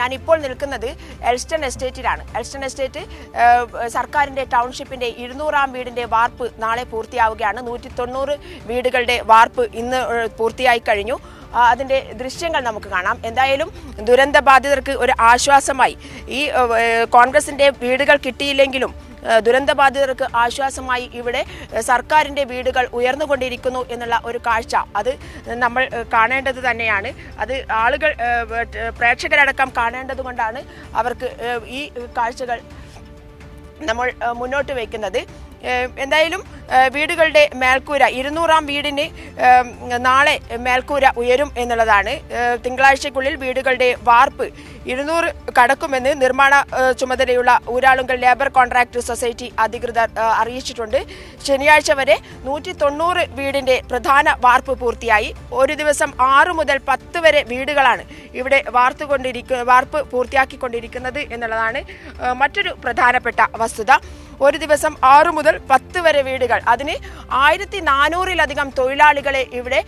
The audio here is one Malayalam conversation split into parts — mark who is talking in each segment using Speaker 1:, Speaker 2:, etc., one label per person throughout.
Speaker 1: ഞാനിപ്പോൾ നിൽക്കുന്നത് എൽസ്റ്റൺ എസ്റ്റേറ്റിലാണ്. എൽസ്റ്റൺ എസ്റ്റേറ്റ് സർക്കാരിന്റെ ടൗൺഷിപ്പിന്റെ ഇരുന്നൂറാം വീടിന്റെ വാർപ്പ് നാളെ പൂർത്തിയാവുകയാണ്. നൂറ്റി തൊണ്ണൂറ് വീടുകളുടെ വാർപ്പ് ഇന്ന് പൂർത്തിയായി കഴിഞ്ഞു. അതിന്റെ ദൃശ്യങ്ങൾ നമുക്ക് കാണാം. എന്തായാലും ദുരന്ത ബാധിതർക്ക് ഒരു ആശ്വാസമായി. ഈ കോൺഗ്രസിന്റെ വീടുകൾ കിട്ടിയില്ലെങ്കിലും ദുരന്തബാധിതർക്ക് ആശ്വാസമായി ഇവിടെ സർക്കാരിന്റെ വീടുകൾ ഉയർന്നുകൊണ്ടിരിക്കുന്നു എന്നുള്ള ഒരു കാഴ്ച അത് നമ്മൾ കാണേണ്ടത് തന്നെയാണ്. അത് ആളുകൾ പ്രേക്ഷകരടക്കം കാണേണ്ടത് കൊണ്ടാണ് അവർക്ക് ഈ കാഴ്ചകൾ നമ്മൾ മുന്നോട്ട് വയ്ക്കുന്നത്. എന്തായാലും വീടുകളുടെ മേൽക്കൂര ഇരുന്നൂറാം വീടിന് നാളെ മേൽക്കൂര ഉയരും എന്നുള്ളതാണ്. തിങ്കളാഴ്ചക്കുള്ളിൽ വീടുകളുടെ വാർപ്പ് ഇരുന്നൂറ് കടക്കുമെന്ന് നിർമ്മാണ ചുമതലയുള്ള ഊരാളുങ്കൽ ലേബർ കോൺട്രാക്ട് സൊസൈറ്റി അധികൃതർ അറിയിച്ചിട്ടുണ്ട്. ശനിയാഴ്ച വരെ നൂറ്റി തൊണ്ണൂറ് വീടിന്റെ പ്രധാന വാർപ്പ് പൂർത്തിയായി. ഒരു ദിവസം ആറ് മുതൽ പത്ത് വരെ വീടുകളാണ് ഇവിടെ വാർത്തുകൊണ്ടിരിക്കുക വാർപ്പ് പൂർത്തിയാക്കിക്കൊണ്ടിരിക്കുന്നത് എന്നുള്ളതാണ് മറ്റൊരു പ്രധാനപ്പെട്ട വസ്തുത. ഒരു ദിവസം ആറു മുതൽ പത്ത് വരെ വീടുകൾ. അതിന് ആയിരത്തി നാനൂറിലധികം തൊഴിലാളികളെ ഇവിടെ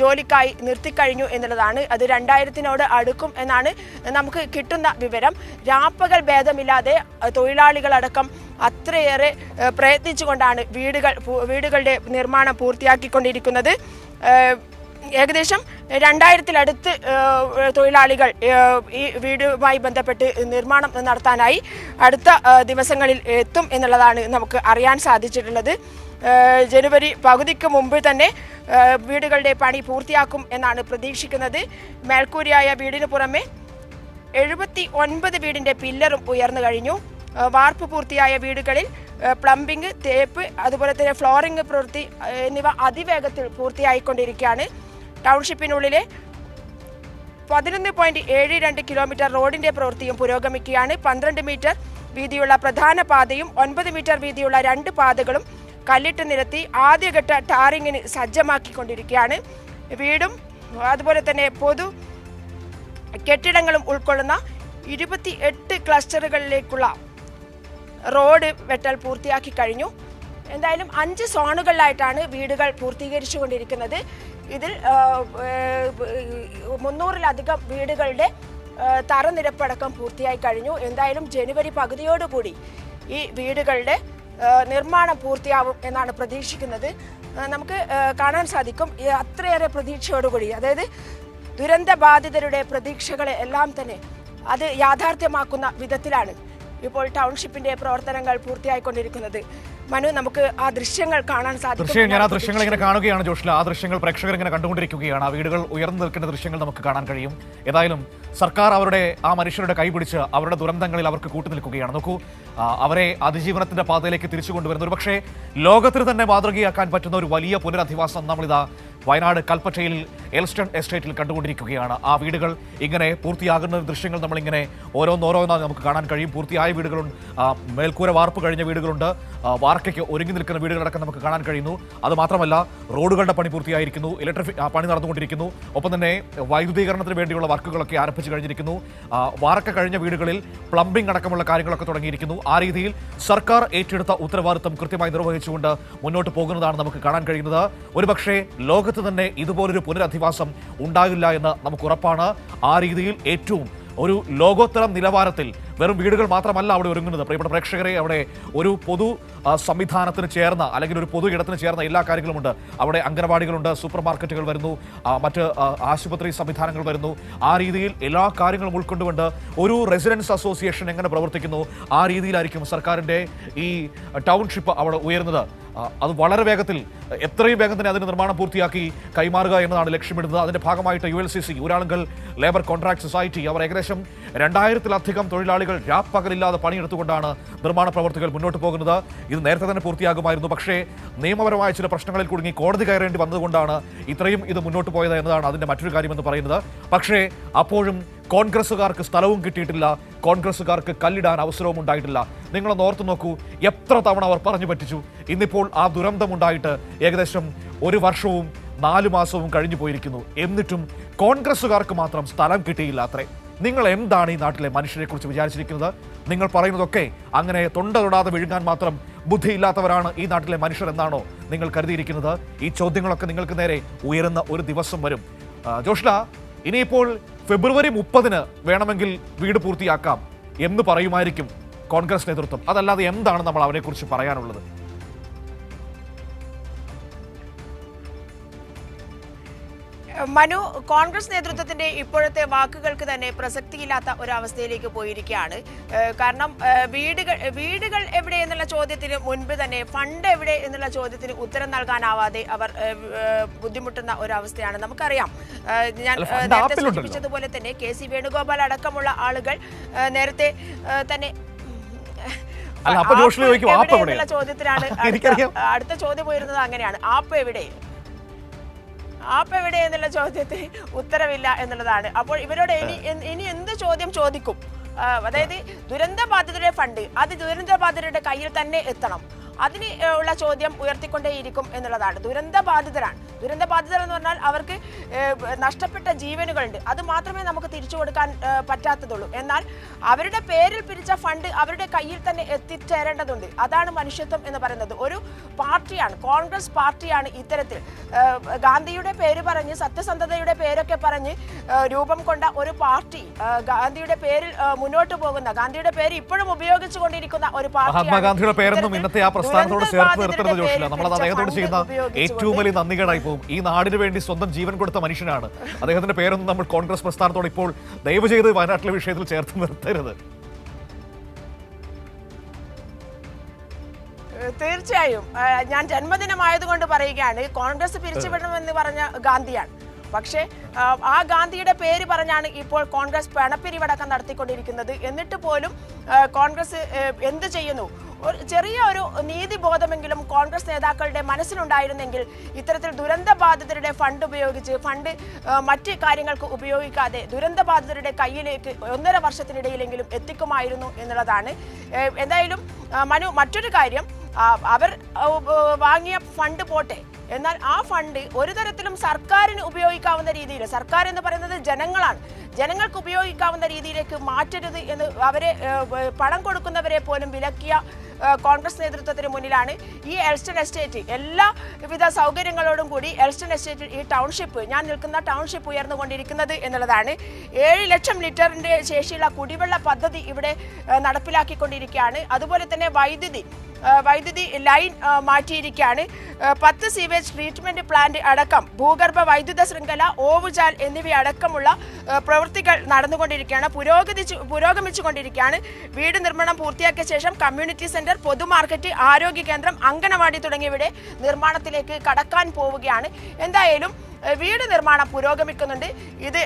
Speaker 1: ജോലിക്കായി നിർത്തിക്കഴിഞ്ഞു എന്നുള്ളതാണ്. അത് രണ്ടായിരത്തിനോട് അടുക്കും എന്നാണ് നമുക്ക് കിട്ടുന്ന വിവരം. രാപ്പകൽ ഭേദമില്ലാതെ തൊഴിലാളികളടക്കം അത്രയേറെ പ്രയത്നിച്ചുകൊണ്ടാണ് വീടുകൾ വീടുകളുടെ നിർമ്മാണം പൂർത്തിയാക്കിക്കൊണ്ടിരിക്കുന്നത്. ഏകദേശം രണ്ടായിരത്തിലടുത്ത് തൊഴിലാളികൾ ഈ വീടുമായി ബന്ധപ്പെട്ട് നിർമ്മാണം നടത്താനായി അടുത്ത ദിവസങ്ങളിൽ എത്തും എന്നുള്ളതാണ് നമുക്ക് അറിയാൻ സാധിച്ചിട്ടുള്ളത്. ജനുവരി പകുതിക്ക് മുമ്പ് തന്നെ വീടുകളുടെ പണി പൂർത്തിയാക്കും എന്നാണ് പ്രതീക്ഷിക്കുന്നത്. മേൽക്കൂരിയായ വീടിന് പുറമെ എഴുപത്തി ഒൻപത് വീടിന്റെ പില്ലറും ഉയർന്നു കഴിഞ്ഞു. വാർപ്പ് പൂർത്തിയായ വീടുകളിൽ പ്ലംബിംഗ് തേപ്പ് അതുപോലെ തന്നെ ഫ്ലോറിംഗ് പ്രവൃത്തി എന്നിവ അതിവേഗത്തിൽ പൂർത്തിയായിക്കൊണ്ടിരിക്കുകയാണ്. ടൗൺഷിപ്പിനുള്ളിലെ പതിനൊന്ന് പോയിന്റ് ഏഴ് രണ്ട് കിലോമീറ്റർ റോഡിന്റെ പ്രവൃത്തിയും പുരോഗമിക്കുകയാണ്. പന്ത്രണ്ട് മീറ്റർ വീതിയുള്ള പ്രധാന പാതയും ഒൻപത് മീറ്റർ വീതിയുള്ള രണ്ട് പാതകളും കല്ലിട്ട് നിരത്തി ആദ്യഘട്ട ടാറിങ്ങിന് സജ്ജമാക്കിക്കൊണ്ടിരിക്കുകയാണ്. വീടും അതുപോലെ തന്നെ പൊതു കെട്ടിടങ്ങളും ഉൾക്കൊള്ളുന്ന ഇരുപത്തി എട്ട് ക്ലസ്റ്ററുകളിലേക്കുള്ള റോഡ് വെട്ടൽ പൂർത്തിയാക്കി കഴിഞ്ഞു. എന്തായാലും അഞ്ച് സോണുകളിലായിട്ടാണ് വീടുകൾ പൂർത്തീകരിച്ചുകൊണ്ടിരിക്കുന്നത്. ഇതിൽ മുന്നൂറിലധികം വീടുകളുടെ തറനിരപ്പടക്കം പൂർത്തിയായി കഴിഞ്ഞു. എന്തായാലും ജനുവരി പകുതിയോടുകൂടി ഈ വീടുകളുടെ നിർമ്മാണം പൂർത്തിയാവും എന്നാണ് പ്രതീക്ഷിക്കുന്നത്. നമുക്ക് കാണാൻ സാധിക്കും. അത്രയേറെ പ്രതീക്ഷയോടുകൂടി അതായത് ദുരന്ത ബാധിതരുടെ പ്രതീക്ഷകളെ എല്ലാം തന്നെ അത് യാഥാർത്ഥ്യമാക്കുന്ന വിധത്തിലാണ്. ഇപ്പോൾ ടൗൺഷിപ്പിന്റെ പ്രവർത്തനങ്ങൾ പൂർത്തിയായിക്കൊണ്ടിരിക്കുന്നത്. മനു നമുക്ക് ആ ദൃശ്യങ്ങൾ കാണാൻ
Speaker 2: സാധിക്കും ഞാൻ ആ ദൃശ്യങ്ങൾ ഇങ്ങനെ കാണുകയാണ് ജോഷില. ആ ദൃശ്യങ്ങൾ പ്രേക്ഷകർ ഇങ്ങനെ കണ്ടുകൊണ്ടിരിക്കുകയാണ്. ആ വീടുകൾ ഉയർന്നു നിൽക്കുന്ന ദൃശ്യങ്ങൾ നമുക്ക് കാണാൻ കഴിയും. ഏതായാലും സർക്കാർ അവരുടെ ആ മനുഷ്യരുടെ കൈപിടിച്ച് അവരുടെ ദുരന്തങ്ങളിൽ അവർക്ക് കൂട്ടുനിൽക്കുകയാണ് നോക്കൂ അവരെ അതിജീവനത്തിന്റെ പാതയിലേക്ക് തിരിച്ചു കൊണ്ടുവരുന്ന ഒരു പക്ഷേ ലോകത്തിന് തന്നെ മാതൃകയാക്കാൻ പറ്റുന്ന ഒരു വലിയ പുനരധിവാസം നമ്മളിതാ വയനാട് കൽപ്പറ്റയിൽ എൽസ്റ്റൺ എസ്റ്റേറ്റിൽ കണ്ടുകൊണ്ടിരിക്കുകയാണ്. ആ വീടുകൾ ഇങ്ങനെ പൂർത്തിയാകുന്ന ദൃശ്യങ്ങൾ നമ്മളിങ്ങനെ ഓരോന്നോരോന്നായി നമുക്ക് കാണാൻ കഴിയും. പൂർത്തിയായ വീടുകളുണ്ട്. മേൽക്കൂര വാർപ്പ് കഴിഞ്ഞ വീടുകളുണ്ട്. വാർക്കയ്ക്ക് ഒരുങ്ങി നിൽക്കുന്ന വീടുകളടക്കം നമുക്ക് കാണാൻ കഴിയുന്നു. അത് മാത്രമല്ല റോഡുകളുടെ പണി പൂർത്തിയായിരിക്കുന്നു. ഇലക്ട്രിക് പണി നടന്നുകൊണ്ടിരിക്കുന്നു. ഒപ്പം തന്നെ വൈദ്യുതീകരണത്തിന് വേണ്ടിയുള്ള വർക്കുകളൊക്കെ ആരംഭിച്ചു കഴിഞ്ഞിരിക്കുന്നു. വാർക്ക കഴിഞ്ഞ വീടുകളിൽ പ്ലംബിംഗ് അടക്കമുള്ള കാര്യങ്ങളൊക്കെ തുടങ്ങിയിരിക്കുന്നു. ആ രീതിയിൽ സർക്കാർ ഏറ്റെടുത്ത ഉത്തരവാദിത്തം കൃത്യമായി നിർവഹിച്ചുകൊണ്ട് മുന്നോട്ട് പോകുന്നതാണ് നമുക്ക് കാണാൻ കഴിയുന്നത്. ഒരുപക്ഷെ ലോകത്ത് തന്നെ ഇതുപോലൊരു പുനരധിവാസം ഉണ്ടാകില്ല എന്ന് നമുക്ക് ഉറപ്പാണ്. ആ രീതിയിൽ ഏറ്റവും ഒരു ലോകോത്തരം നിലവാരത്തിൽ വെറും വീടുകൾ മാത്രമല്ല അവിടെ ഒരുങ്ങുന്നത്. പ്രിയപ്പെട്ട പ്രേക്ഷകരെ അവിടെ ഒരു പൊതു സംവിധാനത്തിന് ചേർന്ന അല്ലെങ്കിൽ ഒരു പൊതു ഇടത്തിന് ചേർന്ന എല്ലാ കാര്യങ്ങളുമുണ്ട്. അവിടെ അംഗനവാടികളുണ്ട് സൂപ്പർ മാർക്കറ്റുകൾ വരുന്നു മറ്റ് ആശുപത്രി സംവിധാനങ്ങൾ വരുന്നു. ആ രീതിയിൽ എല്ലാ കാര്യങ്ങളും ഉൾക്കൊണ്ടുകൊണ്ട് ഒരു റെസിഡൻസ് അസോസിയേഷൻ എങ്ങനെ പ്രവർത്തിക്കുന്നു? ആ രീതിയിലായിരിക്കും സർക്കാരിന്റെ ഈ ടൗൺഷിപ്പ് അവിടെ ഉയരുന്നത്. അത് വളരെ വേഗത്തിൽ എത്രയും വേഗം തന്നെ അതിന് നിർമ്മാണം പൂർത്തിയാക്കി കൈമാറുക എന്നതാണ് ലക്ഷ്യമിടുന്നത്. അതിന്റെ ഭാഗമായിട്ട് U L C C Uralungal labour contract society അവർ ഏകദേശം രണ്ടായിരത്തിലധികം തൊഴിലാളികൾ രാപ്പകലില്ലാതെ പണിയെടുത്തുകൊണ്ടാണ് നിർമ്മാണ പ്രവർത്തികൾ മുന്നോട്ട് പോകുന്നത്. ഇത് നേരത്തെ തന്നെ പൂർത്തിയാകുമായിരുന്നു. പക്ഷേ നിയമപരമായ ചില പ്രശ്നങ്ങളിൽ കുടുങ്ങി കോടതി കയറേണ്ടി വന്നതുകൊണ്ടാണ് ഇത്രയും ഇത് മുന്നോട്ട് പോയത് എന്നതാണ് അതിന്റെ മറ്റൊരു കാര്യമെന്ന് പറയുന്നത്. പക്ഷേ അപ്പോഴും കോൺഗ്രസ്സുകാർക്ക് സ്ഥലവും കിട്ടിയിട്ടില്ല. കോൺഗ്രസ്സുകാർക്ക് കല്ലിടാൻ അവസരവും ഉണ്ടായിട്ടില്ല. നിങ്ങളെ ഓർത്തു നോക്കൂ എത്ര തവണ അവർ പറഞ്ഞു പറ്റിച്ചു. ഇന്നിപ്പോൾ ആ ദുരന്തമുണ്ടായിട്ട് ഏകദേശം ഒരു വർഷവും നാലു മാസവും കഴിഞ്ഞു പോയിരിക്കുന്നു. എന്നിട്ടും കോൺഗ്രസ്സുകാർക്ക് മാത്രം സ്ഥലം കിട്ടിയില്ല അത്രേ. നിങ്ങൾ എന്താണ് ഈ നാട്ടിലെ മനുഷ്യരെക്കുറിച്ച് വിചാരിച്ചിരിക്കുന്നത്? നിങ്ങൾ പറയുന്നതൊക്കെ അങ്ങനെ തൊണ്ട തൊടാതെ വിഴുങ്ങാൻ മാത്രം ബുദ്ധിയില്ലാത്തവരാണ് ഈ നാട്ടിലെ മനുഷ്യർ എന്നാണോ നിങ്ങൾ കരുതിയിരിക്കുന്നത്? ഈ ചോദ്യങ്ങളൊക്കെ നിങ്ങൾക്ക് നേരെ ഉയരുന്ന ഒരു ദിവസം വരും. ജോഷ്ല ഇനിയിപ്പോൾ ഫെബ്രുവരി മുപ്പതിന് വേണമെങ്കിൽ വീട് പൂർത്തിയാക്കാം എന്ന് പറയുമായിരിക്കും കോൺഗ്രസ് നേതൃത്വം. അതല്ലാതെ എന്താണ് നമ്മൾ അവരെക്കുറിച്ച് പറയാനുള്ളത്?
Speaker 1: മനു കോൺഗ്രസ് നേതൃത്വത്തിന്റെ ഇപ്പോഴത്തെ വാക്കുകൾക്ക് തന്നെ പ്രസക്തിയില്ലാത്ത ഒരു അവസ്ഥയിലേക്ക് പോയിരിക്കുകയാണ് കാരണം വീടുകൾ വീടുകൾ എവിടെ എന്നുള്ള ചോദ്യത്തിന് മുൻപ് തന്നെ ഫണ്ട് എവിടെ എന്നുള്ള ചോദ്യത്തിന് ഉത്തരം നൽകാനാവാതെ അവർ ബുദ്ധിമുട്ടുന്ന ഒരവസ്ഥയാണ്. നമുക്കറിയാം. ഞാൻ നേരത്തെ സൂചിപ്പിച്ചതുപോലെ തന്നെ കെ സി വേണുഗോപാൽ അടക്കമുള്ള ആളുകൾ നേരത്തെ തന്നെ. അടുത്ത- അടുത്ത ചോദ്യം ഉയരുന്നത് അങ്ങനെയാണ്. ആപ്പ് എവിടെ? ആപ്പ് എവിടെ എന്നുള്ള ചോദ്യത്തിന് ഉത്തരവില്ല എന്നുള്ളതാണ്. അപ്പോൾ ഇവരോട് ഇനി ഇനി എന്ത് ചോദ്യം ചോദിക്കും? അതായത് ദുരന്ത ബാധിതരുടെ ഫണ്ട് അത് ദുരന്ത ബാധിതരുടെ കയ്യിൽ തന്നെ എത്തണം. അതിന് ഉള്ള ചോദ്യം ഉയർത്തിക്കൊണ്ടേയിരിക്കും എന്നുള്ളതാണ്. ദുരന്ത ബാധിതരാണ് ദുരന്ത ബാധിതർ എന്ന് പറഞ്ഞാൽ അവർക്ക് നഷ്ടപ്പെട്ട ജീവനുകളുണ്ട്. അത് മാത്രമേ നമുക്ക് തിരിച്ചു കൊടുക്കാൻ പറ്റാത്തതുള്ളൂ. എന്നാൽ അവരുടെ പേരിൽ പിരിച്ച ഫണ്ട് അവരുടെ കയ്യിൽ തന്നെ എത്തിച്ചേരേണ്ടതുണ്ട്. അതാണ് മനുഷ്യത്വം എന്ന് പറയുന്നത്. ഒരു പാർട്ടിയാണ് കോൺഗ്രസ് പാർട്ടിയാണ് ഇത്തരത്തിൽ. ഗാന്ധിയുടെ പേര് പറഞ്ഞ് സത്യസന്ധതയുടെ പേരൊക്കെ പറഞ്ഞ് രൂപം കൊണ്ട ഒരു പാർട്ടി ഗാന്ധിയുടെ പേരിൽ മുന്നോട്ട് പോകുന്ന ഗാന്ധിയുടെ പേര് ഇപ്പോഴും ഉപയോഗിച്ചുകൊണ്ടിരിക്കുന്ന ഒരു പാർട്ടി
Speaker 2: മഹാത്മാഗാന്ധിയുടെ പേരൊന്നും
Speaker 1: ഇത്തരത്തിൽ
Speaker 2: ഇന്നത്തെ ആ പ്രസ്ഥാനത്തോട് ചേർത്ത് നിർത്തരുത്
Speaker 1: ജോഷില്ല
Speaker 2: ജോഷില നമ്മൾ അദ്ദേഹത്തോട് ചെയ്യുന്ന ഏറ്റവും വലിയ നന്ദികേടായി പോകും. ഈ നാടിന് വേണ്ടി സ്വന്തം ജീവൻ കൊടുത്ത മനുഷ്യനാണ്. അദ്ദേഹത്തിന്റെ പേരൊന്നും നമ്മൾ കോൺഗ്രസ് പ്രസ്ഥാനത്തോട് ഇപ്പോൾ ദയവ് ചെയ്ത് വയനാട്ടിലെ വിഷയത്തിൽ ചേർത്ത് നിർത്തരുത്.
Speaker 1: തീർച്ചയായും. ഞാൻ ജന്മദിനമായതുകൊണ്ട് പറയുകയാണ് കോൺഗ്രസ് പിരിച്ചുവിടണമെന്ന് പറഞ്ഞ ഗാന്ധിയാണ്. പക്ഷേ ആ ഗാന്ധിയുടെ പേര് പറഞ്ഞാണ് ഇപ്പോൾ കോൺഗ്രസ് പണപ്പിരിവടക്കം നടത്തിക്കൊണ്ടിരിക്കുന്നത്. എന്നിട്ട് പോലും കോൺഗ്രസ് എന്ത് ചെയ്യുന്നു? ചെറിയ ഒരു നീതിബോധമെങ്കിലും കോൺഗ്രസ് നേതാക്കളുടെ മനസ്സിലുണ്ടായിരുന്നെങ്കിൽ ഇത്തരത്തിൽ ദുരന്ത ബാധിതരുടെ ഫണ്ട് ഉപയോഗിച്ച് ഫണ്ട് മറ്റ് കാര്യങ്ങൾക്ക് ഉപയോഗിക്കാതെ ദുരന്ത ബാധിതരുടെ കയ്യിലേക്ക് ഒന്നര വർഷത്തിനിടയിലെങ്കിലും എത്തിക്കുമായിരുന്നു എന്നുള്ളതാണ്. എന്തായാലും മനു മറ്റൊരു കാര്യം അവർ വാങ്ങിയ ഫണ്ട് പോട്ടെ. എന്നാൽ ആ ഫണ്ട് ഒരു തരത്തിലും സർക്കാരിന് ഉപയോഗിക്കാവുന്ന രീതിയിൽ സർക്കാർ എന്ന് പറയുന്നത് ജനങ്ങളാണ്. ജനങ്ങൾക്ക് ഉപയോഗിക്കാവുന്ന രീതിയിലേക്ക് മാറ്റരുത് എന്ന് അവരെ പണം കൊടുക്കുന്നവരെ പോലും വിലക്കിയ കോൺഗ്രസ് നേതൃത്വത്തിന് മുന്നിലാണ് ഈ എൽസ്റ്റൺ എസ്റ്റേറ്റ്. എല്ലാ വിധ സൗകര്യങ്ങളോടും കൂടി എൽസ്റ്റൺ എസ്റ്റേറ്റ് ഈ ടൗൺഷിപ്പ് ഞാൻ നിൽക്കുന്ന ടൗൺഷിപ്പ് ഉയർന്നുകൊണ്ടിരിക്കുന്നത് എന്നുള്ളതാണ്. ഏഴ് ലക്ഷം ലിറ്ററിന്റെ ശേഷിയുള്ള കുടിവെള്ള പദ്ധതി ഇവിടെ നടപ്പിലാക്കിക്കൊണ്ടിരിക്കുകയാണ്. അതുപോലെ തന്നെ വൈദ്യുതി വൈദ്യുതി ലൈൻ മാറ്റിയിരിക്കുകയാണ്. പത്ത് സീവേജ് ട്രീറ്റ്മെന്റ് പ്ലാന്റ് അടക്കം ഭൂഗർഭ വൈദ്യുത ശൃംഖല ഓവുചാൽ എന്നിവയടക്കമുള്ള പ്രവൃത്തികൾ നടന്നുകൊണ്ടിരിക്കുകയാണ്. പുരോഗതി പുരോഗമിച്ചുകൊണ്ടിരിക്കുകയാണ്. വീട് നിർമ്മാണം പൂർത്തിയാക്കിയ ശേഷം കമ്മ്യൂണിറ്റി സെന്റർ പൊതുമാർക്കറ്റ് ആരോഗ്യ കേന്ദ്രം അങ്കണവാടി തുടങ്ങിയവയുടെ നിർമ്മാണത്തിലേക്ക് കടക്കാൻ പോവുകയാണ്. എന്തായാലും വീട് നിർമ്മാണം പുരോഗമിക്കുന്നുണ്ട്. ഇത്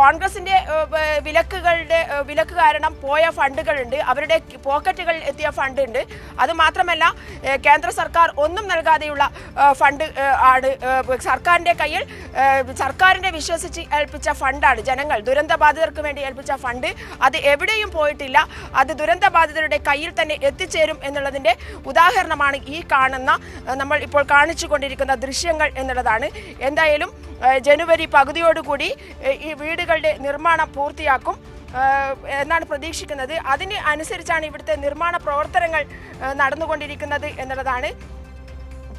Speaker 1: കോൺഗ്രസിന്റെ വിലക്കുകളുടെ വിലക്ക് കാരണം പോയ ഫണ്ടുകളുണ്ട്. അവരുടെ പോക്കറ്റുകളിൽ എത്തിയ ഫണ്ട് ഉണ്ട് അത് മാത്രമല്ല കേന്ദ്ര സർക്കാർ ഒന്നും നൽകാതെയുള്ള ഫണ്ട് ആണ് സർക്കാരിന്റെ കയ്യിൽ സർക്കാരിനെ വിശ്വസിച്ച് ഏൽപ്പിച്ച ഫണ്ടാണ് ജനങ്ങൾ. ദുരന്തബാധിതർക്ക് വേണ്ടി ഏൽപ്പിച്ച ഫണ്ട്. അത് എവിടെയും പോയിട്ടില്ല. അത് ദുരന്തബാധിതരുടെ കയ്യിൽ തന്നെ എത്തിച്ചേരും എന്നുള്ളതിന്റെ ഉദാഹരണമാണ് ഈ കാണുന്ന നമ്മൾ ഇപ്പോൾ കാണിച്ചു കൊണ്ടിരിക്കുന്ന ദൃശ്യങ്ങൾ എന്നുള്ളതാണ്. എന്തായാലും ഏഹ് ജനുവരി പകുതിയോടുകൂടി ഈ വീടുകളുടെ നിർമ്മാണം പൂർത്തിയാക്കും. എന്നാണ് പ്രതീക്ഷിക്കുന്നത്. അതിന് അനുസരിച്ചാണ് ഇവിടുത്തെ നിർമ്മാണ പ്രവർത്തനങ്ങൾ നടന്നുകൊണ്ടിരിക്കുന്നത് എന്നുള്ളതാണ്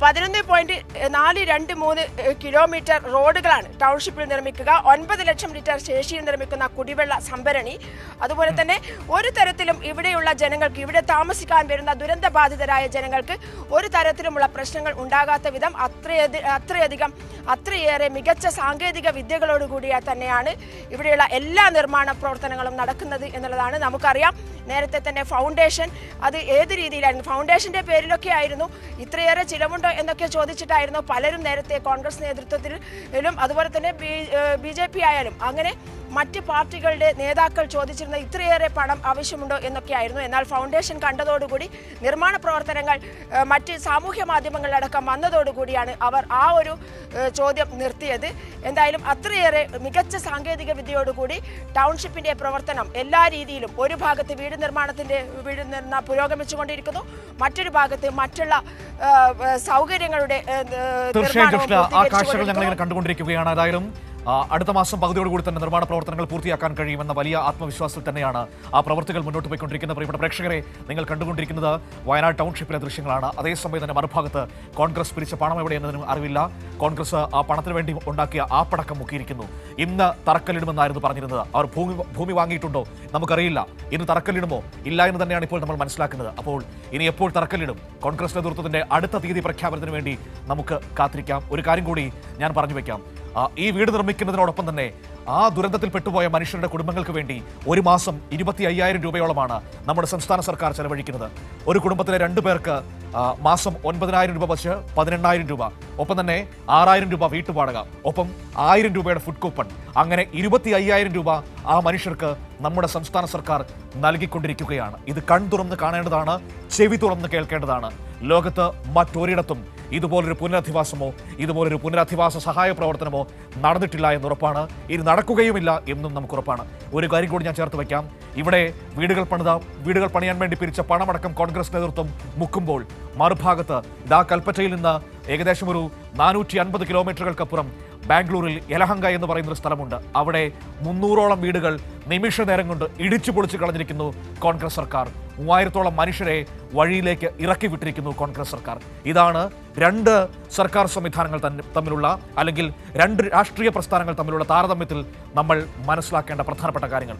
Speaker 1: പതിനൊന്ന് പോയിന്റ് നാല് രണ്ട് മൂന്ന് കിലോമീറ്റർ റോഡുകളാണ് ടൗൺഷിപ്പിൽ നിർമ്മിക്കുക. ഒൻപത് ലക്ഷം ലിറ്റർ ശേഷിയിൽ നിർമ്മിക്കുന്ന കുടിവെള്ള സംഭരണി. അതുപോലെ തന്നെ ഒരു തരത്തിലും ഇവിടെയുള്ള ജനങ്ങൾക്ക് ഇവിടെ താമസിക്കാൻ വരുന്ന ദുരന്ത ബാധിതരായ ജനങ്ങൾക്ക് ഒരു തരത്തിലുമുള്ള പ്രശ്നങ്ങൾ ഉണ്ടാകാത്ത വിധം അത്രയധി അത്രയധികം അത്രയേറെ മികച്ച സാങ്കേതിക വിദ്യകളോടുകൂടിയ തന്നെയാണ് ഇവിടെയുള്ള എല്ലാ നിർമ്മാണ പ്രവർത്തനങ്ങളും നടക്കുന്നത് എന്നുള്ളതാണ് നമുക്കറിയാം. നേരത്തെ തന്നെ ഫൗണ്ടേഷൻ അത് ഏത് രീതിയിലായിരുന്നു? ഫൗണ്ടേഷന്റെ പേരിലൊക്കെ ആയിരുന്നു ഇത്രയേറെ ചിലവുണ്ടോ എന്നൊക്കെ ചോദിച്ചിട്ടായിരുന്നു പലരും നേരത്തെ കോൺഗ്രസ് നേതൃത്വത്തിലും അതുപോലെ തന്നെ ബി ജെ പി ആയാലും. അങ്ങനെ മറ്റ് പാർട്ടികളുടെ നേതാക്കൾ ചോദിച്ചിരുന്ന ഇത്രയേറെ പണം ആവശ്യമുണ്ടോ എന്നൊക്കെയായിരുന്നു. എന്നാൽ ഫൗണ്ടേഷൻ കണ്ടതോടുകൂടി നിർമ്മാണ പ്രവർത്തനങ്ങൾ മറ്റ് സാമൂഹ്യ മാധ്യമങ്ങളിലടക്കം വന്നതോടുകൂടിയാണ് അവർ ആ ഒരു ചോദ്യം നിർത്തിയത്. എന്തായാലും അത്രയേറെ മികച്ച സാങ്കേതിക വിദ്യയോടുകൂടി ടൗൺഷിപ്പിന്റെ പ്രവർത്തനം എല്ലാ രീതിയിലും ഒരു ഭാഗത്ത് വീട് നിർമ്മാണത്തിന്റെ വീട് നിർമ്മാ പുരോഗമിച്ചുകൊണ്ടിരിക്കുന്നു. മറ്റൊരു ഭാഗത്ത് മറ്റുള്ള സൗകര്യങ്ങളുടെ
Speaker 2: തീർച്ചയായിട്ടും കണ്ടുകൊണ്ടിരിക്കുകയാണ്. ഏതായാലും അടുത്ത മാസം പകുതിയോടുകൂടി തന്നെ നിർമ്മാണ പ്രവർത്തനങ്ങൾ പൂർത്തിയാക്കാൻ കഴിയുമെന്ന വലിയ ആത്മവിശ്വാസത്തിൽ തന്നെയാണ് ആ പ്രവൃത്തികൾ മുന്നോട്ട് പോയിക്കൊണ്ടിരിക്കുന്നത് പ്രിയപ്പെട്ട പ്രേക്ഷകരെ നിങ്ങൾ കണ്ടുകൊണ്ടിരിക്കുന്നത് വയനാട് ടൗൺഷിപ്പിലെ ദൃശ്യങ്ങളാണ്. അതേസമയം തന്നെ മറുഭാഗത്ത് കോൺഗ്രസ് പിരിച്ച പണം എവിടെയെന്നതിനും അറിവില്ല. കോൺഗ്രസ് ആ പണത്തിന് വേണ്ടി ഉണ്ടാക്കിയ ആ പടക്കം മുക്കിയിരിക്കുന്നു. ഇന്ന് തറക്കല്ലിടുമെന്നായിരുന്നു പറഞ്ഞിരുന്നത്. അവർ ഭൂമി ഭൂമി വാങ്ങിയിട്ടുണ്ടോ? നമുക്കറിയില്ല. ഇന്ന് തറക്കല്ലിടുമോ? ഇല്ല എന്ന് തന്നെയാണ് ഇപ്പോൾ നമ്മൾ മനസ്സിലാക്കുന്നത്. അപ്പോൾ ഇനി എപ്പോൾ തറക്കല്ലിടും? കോൺഗ്രസ് നേതൃത്വത്തിന്റെ അടുത്ത തീയതി പ്രഖ്യാപനത്തിന് വേണ്ടി നമുക്ക് കാത്തിരിക്കാം. ഒരു കാര്യം കൂടി ഞാൻ പറഞ്ഞു വെക്കാം. ആ, ഈ വീട് നിർമ്മിക്കുന്നതിനോടൊപ്പം തന്നെ ആ ദുരന്തത്തിൽ പെട്ടുപോയ മനുഷ്യരുടെ കുടുംബങ്ങൾക്ക് വേണ്ടി ഒരു മാസം ഇരുപത്തി അയ്യായിരം രൂപയോളമാണ് നമ്മുടെ സംസ്ഥാന സർക്കാർ ചെലവഴിക്കുന്നത്. ഒരു കുടുംബത്തിലെ രണ്ടു പേർക്ക് മാസം ഒൻപതിനായിരം രൂപ വച്ച് പതിനെണ്ണായിരം രൂപ. ഒപ്പം തന്നെ ആറായിരം രൂപ വീട്ടുപാടക ഒപ്പം ആയിരം രൂപയുടെ ഫുഡ് കൂപ്പൺ അങ്ങനെ ഇരുപത്തി അയ്യായിരം രൂപ ആ മനുഷ്യർക്ക് നമ്മുടെ സംസ്ഥാന സർക്കാർ നൽകിക്കൊണ്ടിരിക്കുകയാണ്. ഇത് കൺ തുറന്ന് കാണേണ്ടതാണ് ചെവി തുറന്ന് കേൾക്കേണ്ടതാണ്. ലോകത്ത് മറ്റൊരിടത്തും ഇതുപോലൊരു പുനരധിവാസമോ ഇതുപോലൊരു പുനരധിവാസ സഹായ പ്രവർത്തനമോ നടന്നിട്ടില്ല എന്ന് ഉറപ്പാണ്. ഇനി നടക്കുകയുമില്ല എന്നും നമുക്ക് ഉറപ്പാണ്. ഒരു കാര്യം കൂടി ഞാൻ ചേർത്ത് വയ്ക്കാം. ഇവിടെ വീടുകൾ പണിത വീടുകൾ പണിയാൻ വേണ്ടി പിരിച്ച പണമടക്കം കോൺഗ്രസ് നേതൃത്വം മുക്കുമ്പോൾ മറുഭാഗത്ത് ഇതാ കൽപ്പറ്റയിൽ നിന്ന് ഏകദേശം ഒരു നാനൂറ്റി അൻപത് കിലോമീറ്ററുകൾക്കപ്പുറം ബാംഗ്ലൂരിൽ യലഹങ്ക എന്ന് പറയുന്ന ഒരു സ്ഥലമുണ്ട്. അവിടെ മുന്നൂറോളം വീടുകൾ നിമിഷ നേരം കൊണ്ട് ഇടിച്ചു പൊളിച്ചു കളഞ്ഞിരിക്കുന്നു കോൺഗ്രസ് സർക്കാർ. മൂവായിരത്തോളം മനുഷ്യരെ വഴിയിലേക്ക് ഇറക്കി വിട്ടിരിക്കുന്നു കോൺഗ്രസ് സർക്കാർ. ഇതാണ് രണ്ട് സർക്കാർ സംവിധാനങ്ങൾ തമ്മിലുള്ള അല്ലെങ്കിൽ രണ്ട് രാഷ്ട്രീയ പ്രസ്ഥാനങ്ങൾ തമ്മിലുള്ള താരതമ്യത്തിൽ നമ്മൾ മനസ്സിലാക്കേണ്ട പ്രധാനപ്പെട്ട കാര്യങ്ങൾ.